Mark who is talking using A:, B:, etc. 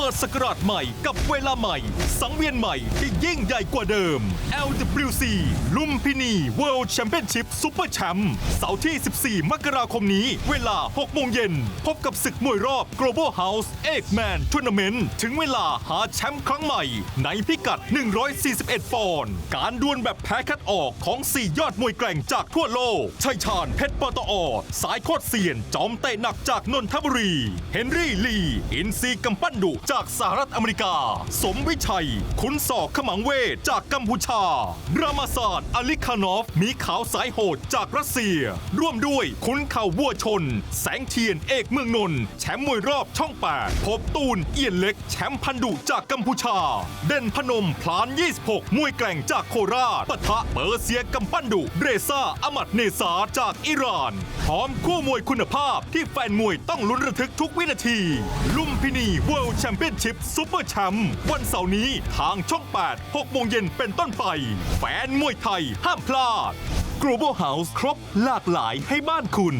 A: เปิดสกราชใหม่กับเวลาใหม่ สังเวียนใหม่ที่ยิ่งใหญ่กว่าเดิม LWC ลุมพินี World Championship Super Champ เสาร์ที่ 14 มกราคมนี้ เวลา 6 โมงเย็น พบกับศึกมวยรอบ Global House เอกแมนทัวร์นาเมนต์ถึงเวลาหาแชมป์ครั้งใหม่ ในพิกัด 141 ปอนด์การดวลแบบแพ้คัดออกของ 4 ยอดมวยแกร่งจากทั่วโลกชัยชาญเพชรปตอ สายโคตรเซียน จอมเตะหนักจากนนทบุรี เฮนรี่ลี อินซีกำปั้นดุจากสหรัฐอเมริกา สมวิชัยขุนศอกขมังเวทจากกัมพูชา รามาศาสตร์อลิคานอฟ มีขาวสายโหดจากรัสเซีย ร่วมด้วยขุนเข่าวัวชน แสงเทียนเอกเมืองนนท์แชมป์มวยรอบช่อง8พบตูนเอียนเล็ก แชมป์พันดุจากกัมพูชา เด่นพนมพลาน 26 มวยแกร่งจากโคราชปะทะเปอร์เซียกำปั้นดุเรซ่าอามัดเนซาจากอิหร่าน พร้อมคู่มวยคุณภาพที่แฟนมวยต้องลุ้นระทึกทุกวินาที ลุมพินีเวิลด์แชมเปี้ยนชิพซูเปอร์แชมป์วันเสาร์นี้ทางช่อง 8 6โมงเย็นเป็นต้นไป แฟนมวยไทยห้ามพลาด Global House ครบหลากหลายให้บ้านคุณ